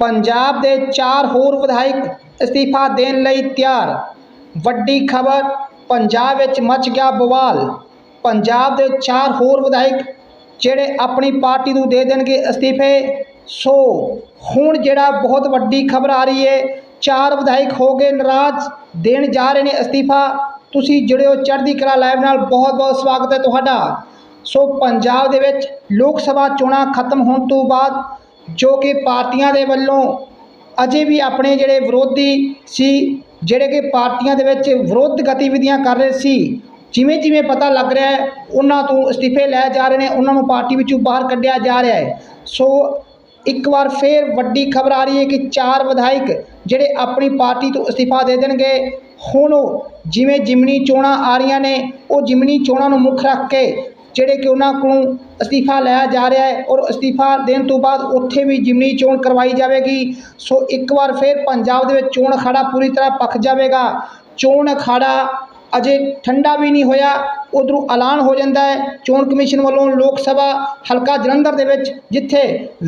ਪੰਜਾਬ ਦੇ ਚਾਰ ਹੋਰ ਵਿਧਾਇਕ ਅਸਤੀਫਾ ਦੇਣ ਲਈ ਤਿਆਰ। ਵੱਡੀ ਖਬਰ, ਪੰਜਾਬ ਵਿੱਚ ਮਚ ਗਿਆ ਬਵਾਲ। ਪੰਜਾਬ ਦੇ ਚਾਰ ਹੋਰ ਵਿਧਾਇਕ ਜਿਹੜੇ ਆਪਣੀ ਪਾਰਟੀ ਨੂੰ ਦੇ ਦੇਣਗੇ ਅਸਤੀਫੇ, ਸੋ ਹੁਣ ਜਿਹੜਾ ਬਹੁਤ ਵੱਡੀ ਖਬਰ ਆ ਰਹੀ ਹੈ, ਚਾਰ ਵਿਧਾਇਕ ਹੋ ਗਏ ਨਾਰਾਜ਼, ਦੇਣ ਜਾ ਰਹੇ ਨੇ ਅਸਤੀਫਾ। ਤੁਸੀਂ ਜੁੜਿਓ ਚੜ੍ਹਦੀ ਕਲਾ ਲਾਈਵ ਨਾਲ ਬਹੁਤ ਬਹੁਤ ਸਵਾਗਤ ਹੈ ਤੁਹਾਡਾ। ਸੋ ਪੰਜਾਬ ਦੇ ਵਿੱਚ ਲੋਕ ਸਭਾ ਚੋਣਾਂ ਖਤਮ ਹੋਣ ਤੋਂ ਬਾਅਦ ਜੋ ਕਿ ਪਾਰਟੀਆਂ ਦੇ ਵੱਲੋਂ ਅਜੇ ਵੀ ਆਪਣੇ ਜਿਹੜੇ ਵਿਰੋਧੀ ਸੀ, ਜਿਹੜੇ ਕਿ ਪਾਰਟੀਆਂ ਦੇ ਵਿੱਚ ਵਿਰੋਧ ਗਤੀਵਿਧੀਆਂ ਕਰ ਰਹੇ ਸੀ, ਜਿਵੇਂ ਜਿਵੇਂ ਪਤਾ ਲੱਗ ਰਿਹਾ ਹੈ, ਉਹਨਾਂ ਤੋਂ ਅਸਤੀਫੇ ਲੈ ਜਾ ਰਹੇ ਨੇ, ਉਹਨਾਂ ਨੂੰ ਪਾਰਟੀ ਵਿੱਚੋਂ ਬਾਹਰ ਕੱਢਿਆ ਜਾ ਰਿਹਾ ਹੈ। ਸੋ ਇੱਕ ਵਾਰ ਫੇਰ ਵੱਡੀ ਖਬਰ ਆ ਰਹੀ ਹੈ ਕਿ ਚਾਰ ਵਿਧਾਇਕ ਜਿਹੜੇ ਆਪਣੀ ਪਾਰਟੀ ਤੋਂ ਅਸਤੀਫਾ ਦੇ ਦੇਣਗੇ, ਹੁਣ ਉਹ ਜਿਵੇਂ ਜਿਮਨੀ ਚੋਣਾਂ ਆ ਰਹੀਆਂ ਨੇ, ਉਹ ਜਿਮਨੀ ਚੋਣਾਂ ਨੂੰ ਮੁੱਖ ਰੱਖ ਕੇ ਜਿਹੜੇ ਕਿ ਉਹਨਾਂ ਕੋਲੋਂ ਅਸਤੀਫਾ ਲਿਆ ਜਾ ਰਿਹਾ ਹੈ ਔਰ ਅਸਤੀਫਾ ਦੇਣ ਤੋਂ ਬਾਅਦ ਉੱਥੇ ਵੀ ਜਿਮਨੀ ਚੋਣ ਕਰਵਾਈ ਜਾਵੇਗੀ। ਸੋ ਇੱਕ ਵਾਰ ਫਿਰ ਪੰਜਾਬ ਦੇ ਵਿੱਚ ਚੋਣ ਅਖਾੜਾ ਪੂਰੀ ਤਰ੍ਹਾਂ ਪੱਕ ਜਾਵੇਗਾ। ਚੋਣ ਅਖਾੜਾ ਅਜੇ ਠੰਡਾ ਵੀ ਨਹੀਂ ਹੋਇਆ, ਉਧਰੋਂ ਐਲਾਨ ਹੋ ਜਾਂਦਾ ਹੈ। ਚੋਣ ਕਮਿਸ਼ਨ ਵੱਲੋਂ ਲੋਕ ਸਭਾ ਹਲਕਾ ਜਲੰਧਰ ਦੇ ਵਿੱਚ, ਜਿੱਥੇ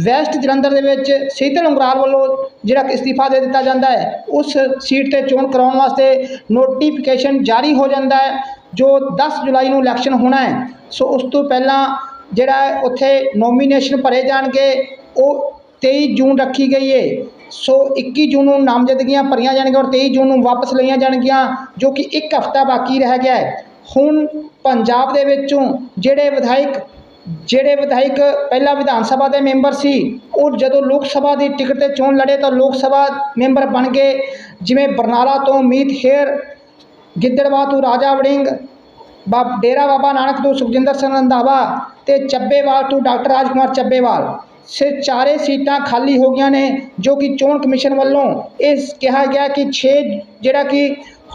ਵੈਸਟ ਜਲੰਧਰ ਦੇ ਵਿੱਚ ਸੀਤਲ ਉਂਗਰਾਲ ਵੱਲੋਂ ਜਿਹੜਾ ਕਿ ਅਸਤੀਫਾ ਦੇ ਦਿੱਤਾ ਜਾਂਦਾ ਹੈ, ਉਸ ਸੀਟ ਤੇ ਚੋਣ ਕਰਾਉਣ ਵਾਸਤੇ ਨੋਟੀਫਿਕੇਸ਼ਨ ਜਾਰੀ ਹੋ ਜਾਂਦਾ ਹੈ। ਜੋ 10 ਜੁਲਾਈ ਨੂੰ ਇਲੈਕਸ਼ਨ ਹੋਣਾ ਹੈ, ਸੋ ਉਸ ਤੋਂ ਪਹਿਲਾਂ ਜਿਹੜਾ ਉੱਥੇ ਨੋਮੀਨੇਸ਼ਨ ਭਰੇ ਜਾਣਗੇ, ਉਹ 23 ਜੂਨ ਰੱਖੀ ਗਈ ਹੈ ਸੋ 21 ਜੂਨ ਨੂੰ ਨਾਮਜ਼ਦਗੀਆਂ ਭਰੀਆਂ ਜਾਣਗੀਆਂ ਔਰ 23 ਜੂਨ ਨੂੰ ਵਾਪਸ ਲਈਆਂ ਜਾਣਗੀਆਂ, ਜੋ ਕਿ ਇੱਕ ਹਫ਼ਤਾ ਬਾਕੀ ਰਹਿ ਗਿਆ ਹੈ। ਹੁਣ ਪੰਜਾਬ ਦੇ ਵਿੱਚੋਂ ਜਿਹੜੇ ਵਿਧਾਇਕ ਜਿਹੜੇ ਵਿਧਾਇਕ ਪਹਿਲਾਂ ਵਿਧਾਨ ਸਭਾ ਦੇ ਮੈਂਬਰ ਸੀ, ਉਹ ਜਦੋਂ ਲੋਕ ਸਭਾ ਦੀ ਟਿਕਟ ਤੇ ਚੋਣ ਲੜੇ ਤਾਂ ਲੋਕ ਸਭਾ ਮੈਂਬਰ ਬਣ ਗਏ। ਜਿਵੇਂ ਬਰਨਾਲਾ ਤੋਂ ਮੀਤ ਹੇਰ ਗਿੱਦੜਵਾ ਤੋਂ ਰਾਜਾ ਵੜਿੰਗ, ਬਾ, ਡੇਰਾ ਬਾਬਾ ਨਾਨਕ ਤੋਂ ਸੁਖਜਿੰਦਰ ਸਿੰਘ ਰੰਧਾਵਾ ਤੇ ਚੱਬੇਵਾਲ ਤੋਂ ਡਾਕਟਰ ਰਾਜਕੁਮਾਰ ਚੱਬੇਵਾਲ ਸੇ ਚਾਰੇ ਸੀਟਾਂ ਖਾਲੀ ਹੋ ਗਈਆਂ ਨੇ, ਜੋ ਕਿ ਚੋਣ ਕਮਿਸ਼ਨ ਵੱਲੋਂ ਇਹ ਕਿਹਾ ਗਿਆ ਕਿ 6 ਜਿਹੜਾ ਕਿ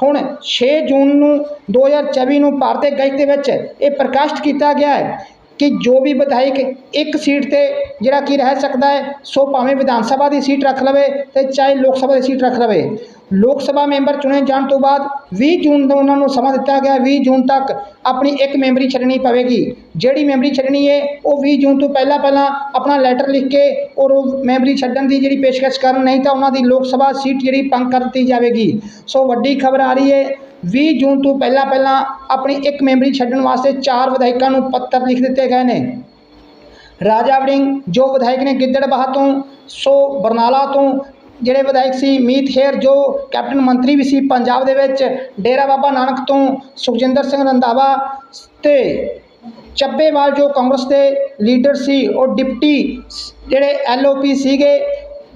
ਹੁਣ 6 ਜੂਨ ਨੂੰ 2024 ਨੂੰ ਭਾਰਤੀ ਗਜ਼ਟ ਦੇ ਵਿੱਚ ਇਹ ਪ੍ਰਕਾਸ਼ਿਤ ਕੀਤਾ ਗਿਆ ਹੈ। ਕਿ ਜੋ ਵੀ ਵਿਧਾਇਕ ਇੱਕ ਸੀਟ ਤੇ ਜਿਹੜਾ ਕਿ ਰਹਿ ਸਕਦਾ ਹੈ, ਸੋ ਭਾਵੇਂ ਵਿਧਾਨ ਸਭਾ ਦੀ ਸੀਟ ਰੱਖ ਲਵੇ ਤੇ ਚਾਹੇ ਲੋਕ ਸਭਾ ਦੀ ਸੀਟ ਰੱਖ ਲਵੇ। ਲੋਕ ਸਭਾ ਮੈਂਬਰ ਚੁਣੇ ਜਾਣ ਤੋਂ ਬਾਅਦ 20 ਜੂਨ ਨੂੰ ਉਹਨਾਂ ਨੂੰ ਸਮਾਂ ਦਿੱਤਾ ਗਿਆ। 20 ਜੂਨ ਤੱਕ ਆਪਣੀ ਇੱਕ ਮੈਂਬਰੀ ਛੱਡਣੀ ਪਵੇਗੀ। ਜਿਹੜੀ ਮੈਂਬਰੀ ਛੱਡਣੀ ਹੈ ਉਹ 20 ਜੂਨ ਤੋਂ ਪਹਿਲਾਂ ਪਹਿਲਾਂ ਆਪਣਾ ਲੈਟਰ ਲਿਖ ਕੇ ਔਰ ਉਹ ਮੈਂਬਰੀ ਛੱਡਣ ਦੀ ਜਿਹੜੀ ਪੇਸ਼ਕਸ਼ ਕਰਨ, ਨਹੀਂ ਤਾਂ ਉਹਨਾਂ ਦੀ ਲੋਕ ਸਭਾ ਸੀਟ ਜਿਹੜੀ ਭੰਗ ਕਰ ਦਿੱਤੀ ਜਾਵੇਗੀ। ਸੋ ਵੱਡੀ ਖਬਰ ਆ ਰਹੀ ਹੈ 20 ਜੂਨ ਤੋਂ ਪਹਿਲਾਂ ਪਹਿਲਾਂ ਆਪਣੀ ਇੱਕ ਮੈਂਬਰੀ ਛੱਡਣ ਵਾਸਤੇ ਚਾਰ ਵਿਧਾਇਕਾਂ ਨੂੰ ਪੱਤਰ ਲਿਖ ਦਿੱਤੇ ਗਏ ਨੇ। ਰਾਜਾ ਵੜਿੰਗ, ਜੋ ਵਿਧਾਇਕ ਨੇ ਗਿੱਦੜਬਾਹਾ ਤੋਂ, ਸੋ ਬਰਨਾਲਾ ਤੋਂ, ਜਿਹੜੇ ਵਿਧਾਇਕ ਸੀ ਮੀਤ ਹੇਰ ਜੋ ਕੈਪਟਨ ਮੰਤਰੀ ਵੀ ਸੀ ਪੰਜਾਬ ਦੇ ਵਿੱਚ, ਡੇਰਾ ਬਾਬਾ ਨਾਨਕ ਤੋਂ ਸੁਖਜਿੰਦਰ ਸਿੰਘ ਰੰਧਾਵਾ ਤੇ ਚੱਬੇਵਾਲ, ਜੋ ਕਾਂਗਰਸ ਦੇ ਲੀਡਰ ਸੀ, ਉਹ ਡਿਪਟੀ ਜਿਹੜੇ ਐਲਓਪੀ ਸੀਗੇ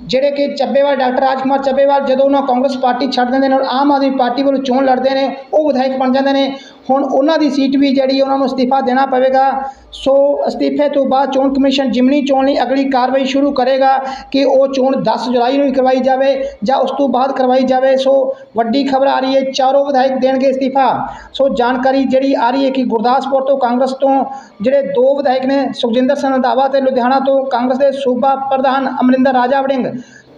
ਜਿਹੜੇ ਕਿ ਚੱਬੇਵਾਲ, ਡਾਕਟਰ ਰਾਜ ਕੁਮਾਰ ਚੱਬੇਵਾਲ ਜਦੋਂ ਉਹਨਾਂ ਕਾਂਗਰਸ ਪਾਰਟੀ ਛੱਡ ਦਿੰਦੇ ਨੇ ਔਰ ਆਮ ਆਦਮੀ ਪਾਰਟੀ ਵੱਲੋਂ ਚੋਣ ਲੜਦੇ ਨੇ, ਉਹ ਵਿਧਾਇਕ ਬਣ ਜਾਂਦੇ ਨੇ ਹੁਣ ਉਹਨਾਂ ਦੀ ਸੀਟ ਵੀ ਜਿਹੜੀ ਉਹਨਾਂ ਨੂੰ ਅਸਤੀਫਾ ਦੇਣਾ ਪਵੇਗਾ। ਸੋ ਅਸਤੀਫੇ ਤੋਂ ਬਾਅਦ ਚੋਣ ਕਮਿਸ਼ਨ ਜਿਮਨੀ ਚੋਣ ਲਈ ਅਗਲੀ ਕਾਰਵਾਈ ਸ਼ੁਰੂ ਕਰੇਗਾ ਕਿ ਉਹ ਚੋਣ 10 ਜੁਲਾਈ ਨੂੰ ਹੀ ਕਰਵਾਈ ਜਾਵੇ ਜਾਂ ਉਸ ਤੋਂ ਬਾਅਦ ਕਰਵਾਈ ਜਾਵੇ। ਸੋ ਵੱਡੀ ਖਬਰ ਆ ਰਹੀ ਹੈ, ਚਾਰੋਂ ਵਿਧਾਇਕ ਦੇਣਗੇ ਅਸਤੀਫਾ। ਸੋ ਜਾਣਕਾਰੀ ਜਿਹੜੀ ਆ ਰਹੀ ਹੈ ਕਿ ਗੁਰਦਾਸਪੁਰ ਤੋਂ ਕਾਂਗਰਸ ਤੋਂ ਜਿਹੜੇ ਦੋ ਵਿਧਾਇਕ ਨੇ, ਸੁਖਜਿੰਦਰ ਸਿੰਘ ਰੰਧਾਵਾ ਤੇ ਲੁਧਿਆਣਾ ਤੋਂ ਕਾਂਗਰਸ ਦੇ ਸੂਬਾ ਪ੍ਰਧਾਨ ਅਮਰਿੰਦਰ ਰਾਜਾ ਵੜਿੰਗ।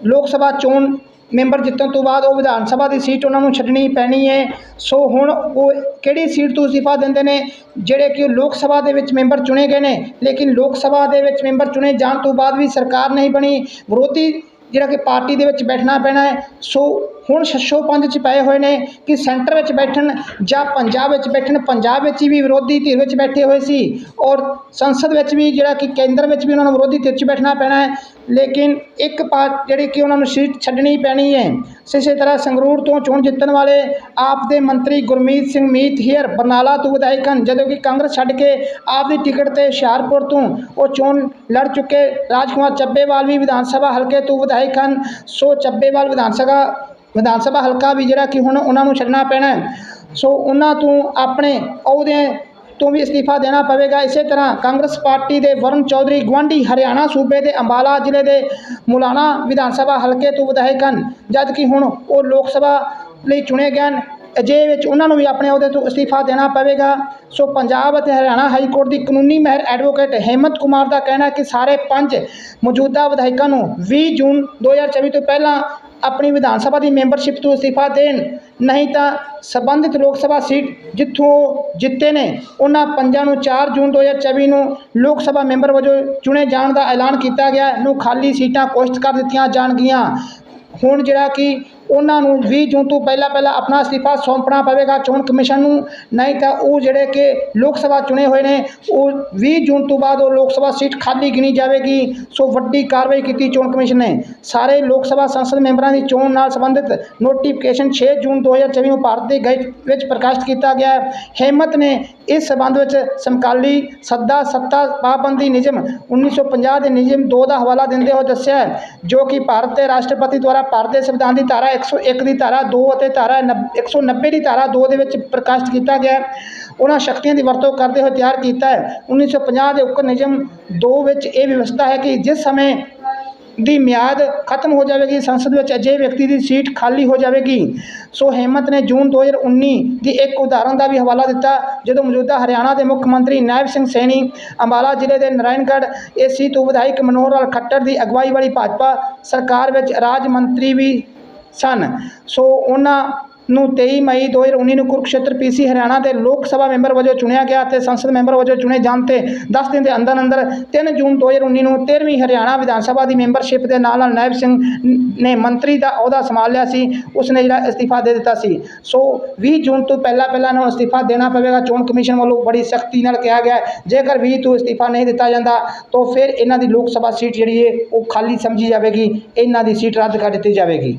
ਲੋਕ ਸਭਾ ਚੋਣ ਮੈਂਬਰ ਜਿੱਤਣ ਤੋਂ ਬਾਅਦ ਉਹ ਵਿਧਾਨ ਸਭਾ ਦੀ ਸੀਟ ਉਹਨਾਂ ਨੂੰ ਛੱਡਣੀ ਪੈਣੀ ਹੈ। ਸੋ ਹੁਣ ਉਹ ਕਿਹੜੀ ਸੀਟ ਤੋਂ ਅਸਤੀਫਾ ਦਿੰਦੇ ਨੇ? ਜਿਹੜੇ ਕਿ ਉਹ ਲੋਕ ਸਭਾ ਦੇ ਵਿੱਚ ਮੈਂਬਰ ਚੁਣੇ ਗਏ ਨੇ। ਲੇਕਿਨ ਲੋਕ ਸਭਾ ਦੇ ਵਿੱਚ ਮੈਂਬਰ ਚੁਣੇ ਜਾਣ ਤੋਂ ਬਾਅਦ ਵੀ ਸਰਕਾਰ ਨਹੀਂ ਬਣੀ। ਵਿਰੋਧੀ ਜਿਹੜਾ ਕਿ ਪਾਰਟੀ ਦੇ ਵਿੱਚ ਬੈਠਣਾ ਪੈਣਾ ਹੈ। ਸੋ ਹੁਣ ਛੱਛੋ ਪੰਜ ਚ ਪਏ ਹੋਏ ਨੇ ਕਿ ਸੈਂਟਰ ਵਿੱਚ ਬੈਠਣ ਜਾਂ ਪੰਜਾਬ ਵਿੱਚ ਬੈਠਣ, ਪੰਜਾਬ ਵਿੱਚ ਵੀ ਵਿਰੋਧੀ ਧਿਰ ਵਿੱਚ ਬੈਠੇ ਹੋਏ ਸੀ ਔਰ ਸੰਸਦ ਵਿੱਚ ਵੀ ਜਿਹੜਾ ਕਿ ਕੇਂਦਰ ਵਿੱਚ ਵੀ ਉਹਨਾਂ ਨੂੰ ਵਿਰੋਧੀ ਧਿਰ 'ਚ ਬੈਠਣਾ ਪੈਣਾ ਹੈ, ਲੇਕਿਨ ਇੱਕ ਪਾਰਟ ਜਿਹੜੀ ਕਿ ਉਹਨਾਂ ਨੂੰ ਸੀਟ ਛੱਡਣੀ ਪੈਣੀ ਹੈ। ਇਸੇ ਤਰ੍ਹਾਂ ਸੰਗਰੂਰ ਤੋਂ ਚੋਣ ਜਿੱਤਣ ਵਾਲੇ ਆਪ ਦੇ ਮੰਤਰੀ ਗੁਰਮੀਤ ਸਿੰਘ ਮੀਤ ਹੀਰ ਬਰਨਾਲਾ ਤੋਂ ਵਿਧਾਇਕ ਹਨ, ਜਦੋਂ ਕਿ ਕਾਂਗਰਸ ਛੱਡ ਕੇ ਆਪ ਦੀ ਟਿਕਟ ਤੇ ਹੁਸ਼ਿਆਰਪੁਰ ਤੋਂ ਉਹ ਚੋਣ ਲੜ ਚੁੱਕੇ। ਰਾਜਕੁਮਾਰ ਚੱਬੇਵਾਲ ਵੀ ਵਿਧਾਨ ਸਭਾ ਹਲਕੇ ਤੋਂ ਵਿਧਾਇਕ ਹਨ, ਸੋ ਚੱਬੇਵਾਲ ਵਿਧਾਨ ਸਭਾ ਵਿਧਾਨ ਸਭਾ ਹਲਕਾ ਵੀ ਜਿਹੜਾ ਕਿ ਹੁਣ ਉਹਨਾਂ ਨੂੰ ਛੱਡਣਾ ਪੈਣਾ ਸੋ ਉਹਨਾਂ ਤੋਂ ਆਪਣੇ ਅਹੁਦੇ ਤੋਂ ਵੀ ਅਸਤੀਫਾ ਦੇਣਾ ਪਵੇਗਾ। ਇਸੇ ਤਰ੍ਹਾਂ ਕਾਂਗਰਸ ਪਾਰਟੀ ਦੇ ਵਰਨ ਚੌਧਰੀ ਗਵਾਂਢੀ ਹਰਿਆਣਾ ਸੂਬੇ ਦੇ ਅੰਬਾਲਾ ਜ਼ਿਲ੍ਹੇ ਦੇ ਮੁਲਾਣਾ ਵਿਧਾਨ ਸਭਾ ਹਲਕੇ ਤੋਂ ਵਿਧਾਇਕ ਹਨ। ਜਦ ਕਿ ਹੁਣ ਉਹ ਲੋਕ ਸਭਾ ਲਈ ਚੁਣੇ ਗਏ ਹਨ। ਅਜੇ ਵਿੱਚ ਉਹਨਾਂ ਨੂੰ ਵੀ ਆਪਣੇ ਅਹੁਦੇ ਤੋਂ ਅਸਤੀਫਾ ਦੇਣਾ ਪਵੇਗਾ। ਸੋ ਪੰਜਾਬ ਅਤੇ ਹਰਿਆਣਾ ਹਾਈ ਕੋਰਟ ਦੀ ਕਾਨੂੰਨੀ ਮਹਿਰ ਐਡਵੋਕੇਟ ਹੇਮੰਤ ਕੁਮਾਰ ਦਾ ਕਹਿਣਾ ਹੈ ਕਿ ਸਾਰੇ ਪੰਜ ਮੌਜੂਦਾ ਵਿਧਾਇਕਾਂ ਨੂੰ 20 ਜੂਨ 2024 ਤੋਂ ਪਹਿਲਾਂ ਆਪਣੀ ਵਿਧਾਨ ਸਭਾ ਦੀ ਮੈਂਬਰਸ਼ਿਪ ਤੋਂ ਅਸਤੀਫਾ ਦੇਣ, ਨਹੀਂ ਤਾਂ ਸੰਬੰਧਿਤ ਲੋਕ ਸਭਾ ਸੀਟ ਜਿੱਥੋਂ ਉਹ ਜਿੱਤੇ ਨੇ, ਉਹਨਾਂ ਪੰਜਾਂ ਨੂੰ 4 ਜੂਨ 2024 ਨੂੰ ਲੋਕ ਸਭਾ ਮੈਂਬਰ ਵਜੋਂ ਚੁਣੇ ਜਾਣ ਦਾ ਐਲਾਨ ਕੀਤਾ ਗਿਆ। ਨੂੰ ਖਾਲੀ ਸੀਟਾਂ ਘੋਸ਼ਿਤ ਕਰ ਦਿੱਤੀਆਂ ਜਾਣਗੀਆਂ। ਹੁਣ ਜਿਹੜਾ ਕਿ ਉਹਨਾਂ ਨੂੰ 20 ਜੂਨ ਤੋਂ ਪਹਿਲਾਂ ਪਹਿਲਾਂ ਆਪਣਾ ਅਸਤੀਫਾ ਸੌਂਪਣਾ ਪਵੇਗਾ ਚੋਣ ਕਮਿਸ਼ਨ ਨੂੰ ਨਹੀਂ ਤਾਂ ਉਹ ਜਿਹੜੇ ਕਿ ਲੋਕ ਸਭਾ ਚੁਣੇ ਹੋਏ ਨੇ ਉਹ 20 ਜੂਨ ਤੋਂ ਬਾਅਦ ਉਹ ਲੋਕ ਸਭਾ ਸੀਟ ਖਾਲੀ ਗਿਣੀ ਜਾਵੇਗੀ। ਸੋ ਵੱਡੀ ਕਾਰਵਾਈ ਕੀਤੀ ਚੋਣ ਕਮਿਸ਼ਨ ਨੇ। ਸਾਰੇ ਲੋਕ ਸਭਾ ਸੰਸਦ ਮੈਂਬਰਾਂ ਦੀ ਚੋਣ ਨਾਲ ਸੰਬੰਧਿਤ ਨੋਟੀਫਿਕੇਸ਼ਨ 6 ਜੂਨ 2024 ਨੂੰ ਭਾਰਤ ਦੇ ਗਜ਼ਟ ਵਿੱਚ ਪ੍ਰਕਾਸ਼ਿਤ ਕੀਤਾ ਗਿਆ ਹੈ। ਹੇਮਤ ਨੇ ਇਸ ਸਬੰਧ ਵਿੱਚ ਸਮਕਾਲੀ ਸੱਦਾ ਸੱਤਾ ਪਾਬੰਦੀ ਨਿਯਮ 1950 ਦੇ ਨਿਯਮ 2 ਦਾ ਹਵਾਲਾ ਦਿੰਦੇ ਹੋਏ ਦੱਸਿਆ ਹੈ, ਜੋ ਕਿ ਭਾਰਤ ਦੇ ਰਾਸ਼ਟਰਪਤੀ ਦੁਆਰਾ ਭਾਰਤ ਦੇ ਸੰਵਿਧਾਨ ਦੀ ਧਾਰਾ 101 ਦੀ ਧਾਰਾ 2 ਅਤੇ ਧਾਰਾ ਨੱਬ- 190 ਦੀ ਧਾਰਾ 2 ਦੇ ਵਿੱਚ ਪ੍ਰਕਾਸ਼ਿਤ ਕੀਤਾ ਗਿਆ ਉਹਨਾਂ ਸ਼ਕਤੀਆਂ ਦੀ ਵਰਤੋਂ ਕਰਦੇ ਹੋਏ ਤਿਆਰ ਕੀਤਾ ਹੈ। 1950 ਦੇ ਉਕਤ ਨਿਯਮ 2 ਵਿੱਚ ਇਹ ਵਿਵਸਥਾ ਹੈ ਕਿ ਜਿਸ ਸਮੇਂ ਦੀ ਮਿਆਦ ਖਤਮ ਹੋ ਜਾਵੇਗੀ, ਸੰਸਦ ਵਿੱਚ ਅਜਿਹੇ ਵਿਅਕਤੀ ਦੀ ਸੀਟ ਖਾਲੀ ਹੋ ਜਾਵੇਗੀ, ਸੋ ਹੇਮੰਤ ਨੇ ਜੂਨ 2019 ਦੀ ਇੱਕ ਉਦਾਹਰਨ ਦਾ ਵੀ ਹਵਾਲਾ ਦਿੱਤਾ, ਜਦੋਂ ਮੌਜੂਦਾ ਹਰਿਆਣਾ ਦੇ ਮੁੱਖ ਮੰਤਰੀ ਨਾਇਬ ਸਿੰਘ ਸੈਣੀ, ਅੰਬਾਲਾ ਜ਼ਿਲ੍ਹੇ ਦੇ ਨਾਰਾਇਣਗੜ੍ਹ, ਏਸੀ ਤੋਂ ਵਿਧਾਇਕ ਮਨੋਹਰ ਲਾਲ ਖੱਟਰ ਦੀ ਅਗਵਾਈ ਵਾਲੀ ਭਾਜਪਾ ਸਰਕਾਰ ਵਿੱਚ ਰਾਜ ਮੰਤਰੀ ਵੀ ਸਨ। ਸੋ ਉਹਨਾਂ ਨੂੰ 23 ਮਈ 2019 ਨੂੰ ਕੁਰੂਕਸ਼ੇਤਰ ਪੀਸੀ ਹਰਿਆਣਾ ਦੇ ਲੋਕ ਸਭਾ ਮੈਂਬਰ ਵਜੋਂ ਚੁਣਿਆ ਗਿਆ ਅਤੇ ਸੰਸਦ ਮੈਂਬਰ ਵਜੋਂ ਚੁਣੇ ਜਾਣ ਤੇ 10 ਦਿਨ ਦੇ ਅੰਦਰ ਅੰਦਰ 3 ਜੂਨ 2019 ਨੂੰ 13ਵੀਂ ਹਰਿਆਣਾ ਵਿਧਾਨ ਸਭਾ ਦੀ ਮੈਂਬਰਸ਼ਿਪ ਦੇ ਨਾਲ ਨਾਲ ਨਾਇਬ ਸਿੰਘ ਨੇ ਮੰਤਰੀ ਦਾ ਅਹੁਦਾ ਸੰਭਾਲ ਲਿਆ ਸੀ, ਉਸਨੇ ਜਿਹੜਾ ਅਸਤੀਫਾ ਦੇ ਦਿੱਤਾ ਸੀ। ਸੋ 20 ਜੂਨ ਤੋਂ ਪਹਿਲਾਂ ਪਹਿਲਾਂ ਨੂੰ ਅਸਤੀਫਾ ਦੇਣਾ ਪਵੇਗਾ। ਚੋਣ ਕਮਿਸ਼ਨ ਵੱਲੋਂ ਬੜੀ ਸਖਤੀ ਨਾਲ ਕਿਹਾ ਗਿਆ ਜੇਕਰ 20 ਤੋਂ ਅਸਤੀਫਾ ਨਹੀਂ ਦਿੱਤਾ ਜਾਂਦਾ, ਤਾਂ ਫਿਰ ਇਹਨਾਂ ਦੀ ਲੋਕ ਸਭਾ ਸੀਟ ਜਿਹੜੀ ਹੈ, ਉਹ ਖਾਲੀ ਸਮਝੀ ਜਾਵੇਗੀ, ਇਹਨਾਂ ਦੀ ਸੀਟ ਰੱਦ ਕਰ ਦਿੱਤੀ ਜਾਵੇਗੀ।